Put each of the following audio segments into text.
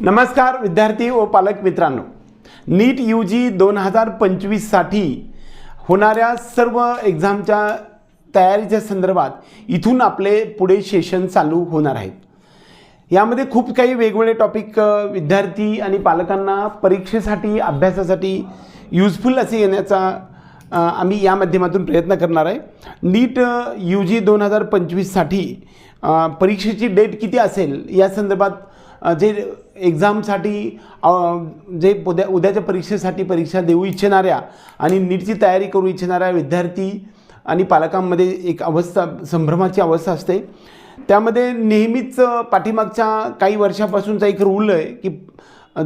नमस्कार विद्यार्थी व पालक मित्रांनो. नीट यू जी दोन हजार पंचवीससाठी होणाऱ्या सर्व एक्झामच्या तयारीच्या संदर्भात इथून आपले पुढे सेशन चालू होणार आहेत. यामध्ये खूप काही वेगवेगळे टॉपिक विद्यार्थी आणि पालकांना परीक्षेसाठी अभ्यासासाठी युजफुल असे येण्याचा आम्ही या माध्यमातून प्रयत्न करणार आहे. नीट यू जी दोन हजार पंचवीससाठी परीक्षेची डेट किती असेल या संदर्भात जे एक्झामसाठी जे उद्या उद्याच्या परीक्षेसाठी परीक्षा देऊ इच्छिणाऱ्या आणि नीटची तयारी करू इच्छिणाऱ्या विद्यार्थी आणि पालकांमध्ये एक अवस्था संभ्रमाची अवस्था असते. त्यामध्ये नेहमीच पाठीमागच्या काही वर्षापासूनचा एक रूल आहे की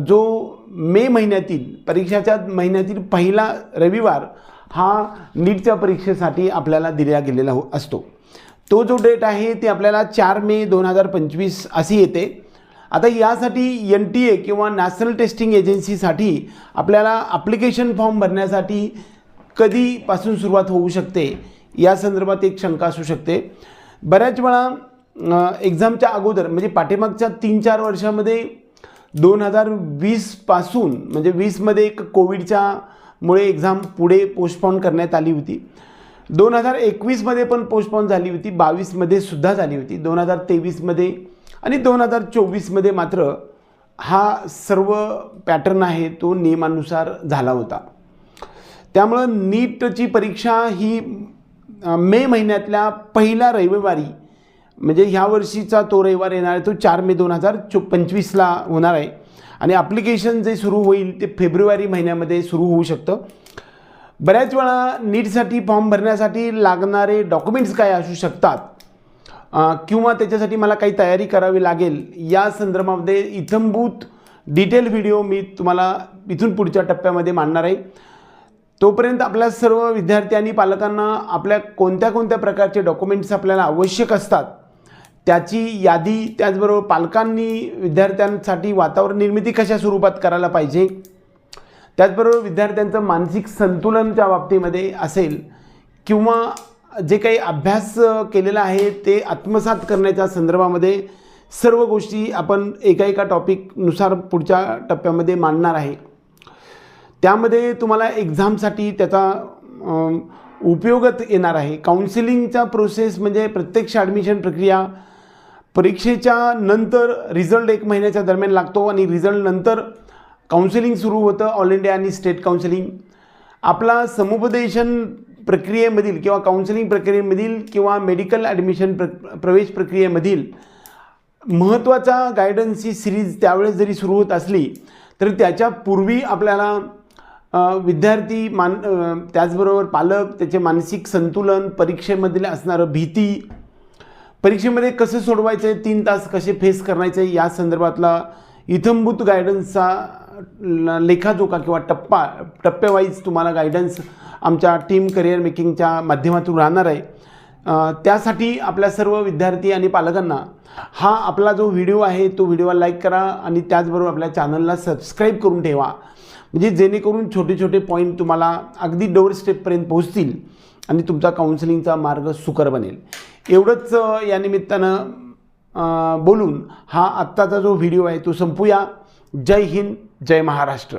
जो मे महिन्यातील परीक्षाच्या महिन्यातील पहिला रविवार हा नीटच्या परीक्षेसाठी आपल्याला दिला गेलेला हो असतो. तो जो डेट आहे ती आपल्याला चार मे दोन हजार पंचवीस अशी येते. आता यासाठी एन टी ए किंवा नॅशनल टेस्टिंग एजन्सीसाठी आपल्याला ॲप्लिकेशन फॉर्म भरण्यासाठी कधीपासून सुरुवात होऊ शकते? या संदर्भात एक शंका असू शकते. बऱ्याच वेळा एक्झामच्या अगोदर म्हणजे पाठीमागच्या तीन चार वर्षामध्ये दोन हजार वीसपासून म्हणजे वीसमध्ये एक कोविडच्या मुळे एक्झाम पुढे पोस्टपॉन करण्यात आली होती. दोन हजार एकवीसमध्ये पण पोस्टपॉन झाली होती. बावीसमध्ये सुद्धा झाली होती. दोन हजार तेवीसमध्ये आणि दोन हजार चोवीसमध्ये मात्र हा सर्व पॅटर्न आहे तो नियमानुसार झाला होता. त्यामुळं नीटची परीक्षा ही मे महिन्यातल्या पहिल्या रविवारी म्हणजे ह्या वर्षीचा तो रविवार येणार आहे तो चार मे दोन हजार चो पंचवीसला होणार आहे. आणि ॲप्लिकेशन जे सुरू होईल ते फेब्रुवारी महिन्यामध्ये सुरू होऊ शकतं. बऱ्याच वेळा नीटसाठी फॉर्म भरण्यासाठी लागणारे डॉक्युमेंट्स काय असू शकतात? किंवा त्याच्यासाठी मला काही तयारी करावी लागेल या संदर्भामध्ये इथंभूत डिटेल व्हिडिओ मी तुम्हाला इथून पुढच्या टप्प्यामध्ये मांडणार आहे. तोपर्यंत आपल्या सर्व विद्यार्थी आणि पालकांना आपल्या कोणत्या कोणत्या प्रकारचे डॉक्युमेंट्स आपल्याला आवश्यक असतात त्याची यादी त्याचबरोबर पालकांनी विद्यार्थ्यांसाठी वातावरण निर्मिती कशा स्वरूपात करायला पाहिजे त्याचबरोबर विद्यार्थ्यांचं मानसिक संतुलनच्या बाबतीमध्ये असेल किंवा जे काही अभ्यास केलेला आहे ते आत्मसात करण्याच्या संदर्भामध्ये सर्व गोष्टी आपण एका एका टॉपिकनुसार पुढच्या टप्प्यामध्ये मांडणार आहे. त्यामध्ये तुम्हाला एक्झामसाठी त्याचा उपयोगात येणार आहे. काउन्सिलिंगचा प्रोसेस म्हणजे प्रत्यक्ष ॲडमिशन प्रक्रिया परीक्षेच्या नंतर रिझल्ट एक महिन्याच्या दरम्यान लागतो आणि रिझल्ट नंतर काउन्सिलिंग सुरू होतं ऑल इंडिया आणि स्टेट काउन्सिलिंग आपला समुपदेशन प्रक्रियेमधील किंवा काउन्सिलिंग प्रक्रियेमधील किंवा मेडिकल ॲडमिशन प्र प्रवेश प्रक्रियेमधील महत्त्वाचा गायडन्सची सिरीज त्यावेळेस जरी सुरू होत असली तर त्याच्यापूर्वी आपल्याला विद्यार्थी मान त्याचबरोबर पालक त्याचे मानसिक संतुलन परीक्षेमधील असणारं भीती परीक्षेमध्ये कसं सोडवायचं आहे तीन तास कसे फेस करायचे या संदर्भातला इथंभूत गायडन्सचा लेखाजोखा किंवा टप्पा टप्पेवाईज तुम्हाला गायडन्स आमच्या टीम करिअर मेकिंगच्या माध्यमातून राहणार आहे. त्यासाठी आपल्या सर्व विद्यार्थी आणि पालकांना हा आपला जो व्हिडिओ आहे तो व्हिडिओला लाईक करा आणि त्याचबरोबर आपल्या चॅनलला सबस्क्राईब करून ठेवा. म्हणजे जेणेकरून छोटे छोटे पॉईंट तुम्हाला अगदी डोअर स्टेपपर्यंत पोहोचतील आणि तुमचा काउन्सिलिंगचा मार्ग सुकर बनेल. एवढंच या निमित्तानं बोलून हा आत्ताचा जो व्हिडिओ आहे तो संपूया. जय हिंद जय महाराष्ट्र.